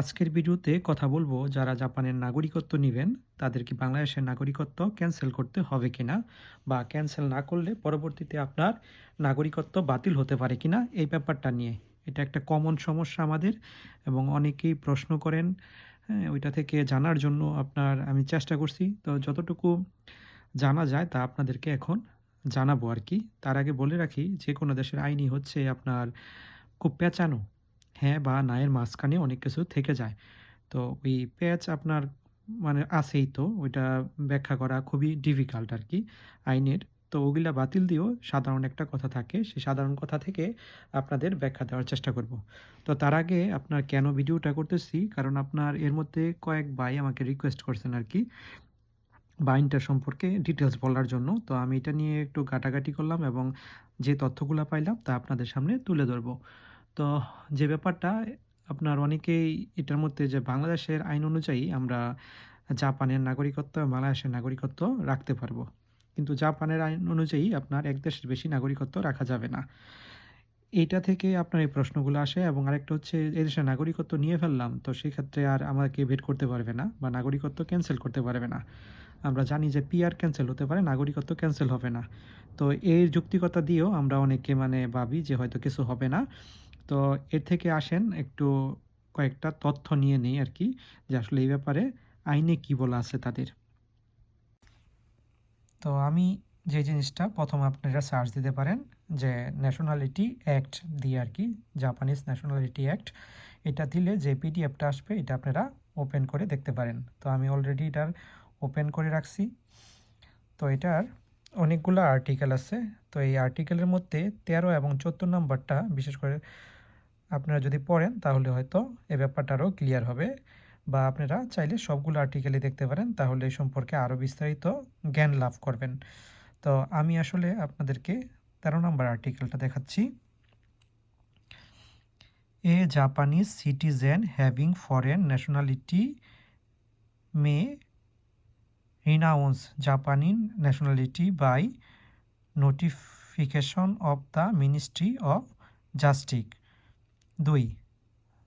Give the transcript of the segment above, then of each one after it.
আজকের ভিডিওতে কথা বলবো যারা জাপানের নাগরিকত্ব নেবেন তাদেরকে বাংলাদেশের নাগরিকত্ব ক্যান্সেল করতে হবে কিনা বা ক্যান্সেল না করলে পরবর্তীতে আপনার নাগরিকত্ব বাতিল হতে পারে কিনা এই ব্যাপারটা নিয়ে এটা একটা কমন সমস্যা আমাদের এবং অনেকেই প্রশ্ন করেন হ্যাঁ ওইটা থেকে জানার জন্য আপনার আমি চেষ্টা করছি তো যতটুকু জানা যায় তা আপনাদেরকে এখন জানাবো আর কি তার আগে বলে রাখি যে কোনো দেশের আইনই হচ্ছে আপনার খুব পেঁচানো হ্যাঁ বা না এর মাঝখানে অনেক কিছু থেকে যায় তো ওই প্যাচ আপনার মানে আছেই তো ওইটা ব্যাখ্যা করা খুবই ডিফিকাল্ট আর কি আইনের তো ওগুলা বাতিল দিয়েও সাধারণ একটা কথা থাকে সেই সাধারণ কথা থেকে আপনাদের ব্যাখ্যা দেওয়ার চেষ্টা করব তো তার আগে আপনার কেন ভিডিওটা করতেছি কারণ আপনার এর মধ্যে কয়েক ভাই আমাকে রিকোয়েস্ট করছেন আর কি বাইনটা সম্পর্কে ডিটেলস বলার জন্য তো আমি এটা নিয়ে একটু ঘাটাঘাটি করলাম এবং যে তথ্যগুলো পাইলাম তা আপনাদের সামনে তুলে ধরবো তো যে ব্যাপারটা আপনার অনেকেই এটার মধ্যে যে বাংলাদেশের আইন অনুযায়ী আমরা জাপানের নাগরিকত্ব এবং বাংলাদেশের নাগরিকত্ব রাখতে পারবো কিন্তু জাপানের আইন অনুযায়ী আপনার এক দেশের বেশি নাগরিকত্ব রাখা যাবে না এইটা থেকে আপনার এই প্রশ্নগুলো আসে এবং আরেকটা হচ্ছে এই দেশের নাগরিকত্ব নিয়ে ফেললাম তো সেক্ষেত্রে আর আমাকে ভেট করতে পারবে না বা নাগরিকত্ব ক্যান্সেল করতে পারবে না আমরা জানি যে পিআর ক্যান্সেল হতে পারে নাগরিকত্ব ক্যান্সেল হবে না তো এর যুক্তিকতা দিয়েও আমরা অনেকে মানে ভাবি যে হয়তো কিছু হবে না তো এর থেকে আসেন একটু কয়েকটা তথ্য নিয়ে নেই আর কি যে আসলে এই ব্যাপারে আইনে কি বলা আছে তাদের তো আমি যে জিনিসটা প্রথম আপনারা সার্চ দিতে পারেন যে ন্যাশনালিটি অ্যাক্ট দিয়ে আর কি জাপানিজ ন্যাশনালিটি অ্যাক্ট এটা দিলে যে পিডিএফটা আসবে এটা আপনারা ওপেন করে দেখতে পারেন তো আমি অলরেডি এটার ওপেন করে রাখছি তো এটার অনেকগুলো আর্টিকেল আছে তো এই আর্টিকেলের মধ্যে তেরো এবং চোদ্দ নম্বরটা বিশেষ করে আপনারা যদি পড়েন তাহলে হয়তো এ ব্যাপারটা আরও ক্লিয়ার হবে বা আপনারা চাইলে সবগুলো আর্টিকেলই দেখতে পারেন তাহলে এই সম্পর্কে আরও বিস্তারিত জ্ঞান লাভ করবেন তো আমি আসলে আপনাদেরকে তেরো নম্বর আর্টিকেলটা দেখাচ্ছি a Japanese citizen having foreign nationality may renounce Japanese nationality by notification of the ministry of justice 2.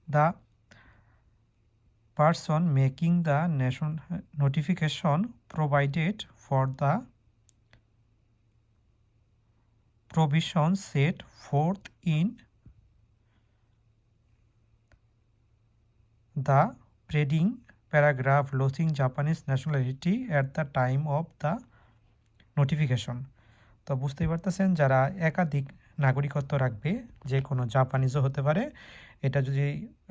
The person making the notification provided for the provision set forth in the preceding paragraph losing Japanese nationality at the time of the notification. তো বুঝতেই পারতেছেন যারা একাধিক নাগরিকত্ব রাখবে যে কোনো জাপানিজও হতে পারে এটা যদি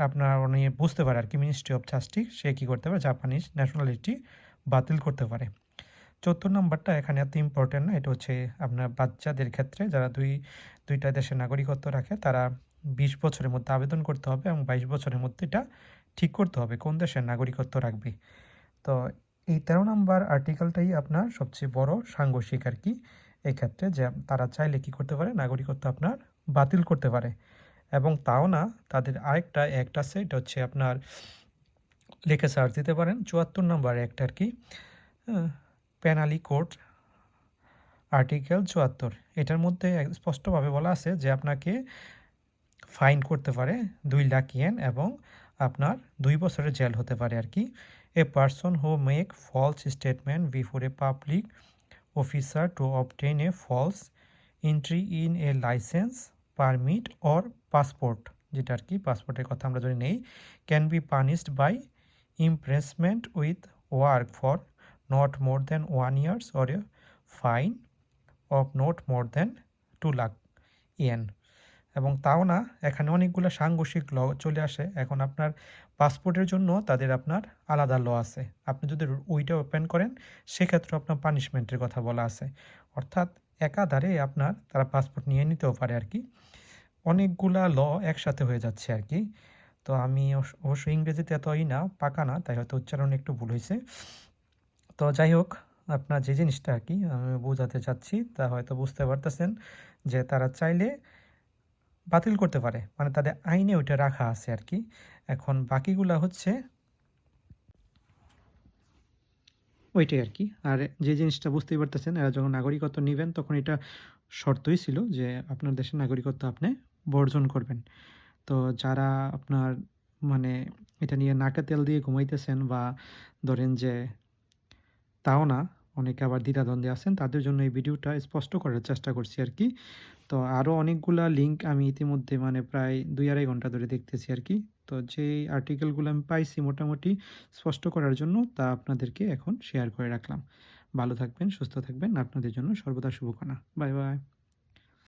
আপনার নিয়ে বুঝতে পারে আর কি মিনিস্ট্রি অফ জাস্টিস সে কী করতে পারে জাপানিজ ন্যাশনালিটি বাতিল করতে পারে চতুর্থ নম্বরটা এখানে এত ইম্পর্টেন্ট না এটা হচ্ছে আপনার বাচ্চাদের ক্ষেত্রে যারা দুই দুইটা দেশের নাগরিকত্ব রাখে তারা বিশ বছরের মধ্যে আবেদন করতে হবে এবং বাইশ বছরের মধ্যে এটা ঠিক করতে হবে কোন দেশের নাগরিকত্ব রাখবে তো এই তেরো নম্বর আর্টিকেলটাই আপনার সবচেয়ে বড় সাংঘর্ষিক আর কি এক্ষেত্রে যে তারা চাইলে কি করতে পারে নাগরিকত্ব আপনার বাতিল করতে পারে এবং তাও না তাদের আরেকটা অ্যাক্ট আছে এটা হচ্ছে আপনার লিখে সার্চ দিতে পারেন চুয়াত্তর নম্বর অ্যাক্ট আর কি পেনালি কোর্ট আর্টিকেল চুয়াত্তর এটার মধ্যে স্পষ্টভাবে বলা আছে যে আপনাকে ফাইন করতে পারে দুই লাখ ইয়েন এবং আপনার দুই বছরের জেল হতে পারে আর কি a person who make false statement before a public officer to obtain a false entry in a license permit or passport যেটা আর কি পাসপোর্টের কথা আমরা যদি নেই can be punished by imprisonment with work for not more than one years or a fine of not more than two lakh yen এবং তাও না এখানে অনেকগুলো সাংঘর্ষিক ল চলে আসে এখন আপনার পাসপোর্টের জন্য তাদের আপনার আলাদা ল আছে আপনি যদি ওইটা ওপেন করেন সেক্ষেত্রে আপনার পানিশমেন্টের কথা বলা আছে অর্থাৎ একাধারে আপনার তারা পাসপোর্ট নিয়ে নিতেও পারে আর কি অনেকগুলা ল একসাথে হয়ে যাচ্ছে আর কি তো আমি অবশ্যই ইংরেজিতে এতই না পাকা না তাই হয়তো উচ্চারণ একটু ভুল হয়েছে তো যাই হোক আপনার যে জিনিসটা আর কি আমি বোঝাতে চাচ্ছি তা হয়তো বুঝতে পারতেছেন যে তারা চাইলে বাতিল করতে পারে মানে তাদের আইনে ওইটা রাখা আছে আর কি এখন বাকিগুলা হচ্ছে ওইটাই আর কি আর যে জিনিসটা বুঝতেই পারতেছেন এরা যখন নাগরিকত্ব নেবেন তখন এটা শর্তই ছিল যে আপনার দেশের নাগরিকত্ব আপনি বর্জন করবেন তো যারা আপনার মানে এটা নিয়ে নাকে তেল দিয়ে ঘুমাইতেছেন বা ধরেন যে তাও না অনেকে আবার দ্বিধাদ্বন্দ্বে আছেন তাদের জন্য এই ভিডিওটা স্পষ্ট করার চেষ্টা করছি আর কি তো আরও অনেকগুলা লিঙ্ক আমি ইতিমধ্যে মানে প্রায় দুই আড়াই ঘন্টা ধরে দেখতেছি আর কি তো যে আর্টিকেলগুলো আমি পাইছি মোটামুটি স্পষ্ট করার জন্য তা আপনাদেরকে এখন শেয়ার করে রাখলাম ভালো থাকবেন সুস্থ থাকবেন আপনাদের জন্য সর্বদা শুভকামনা বাই বাই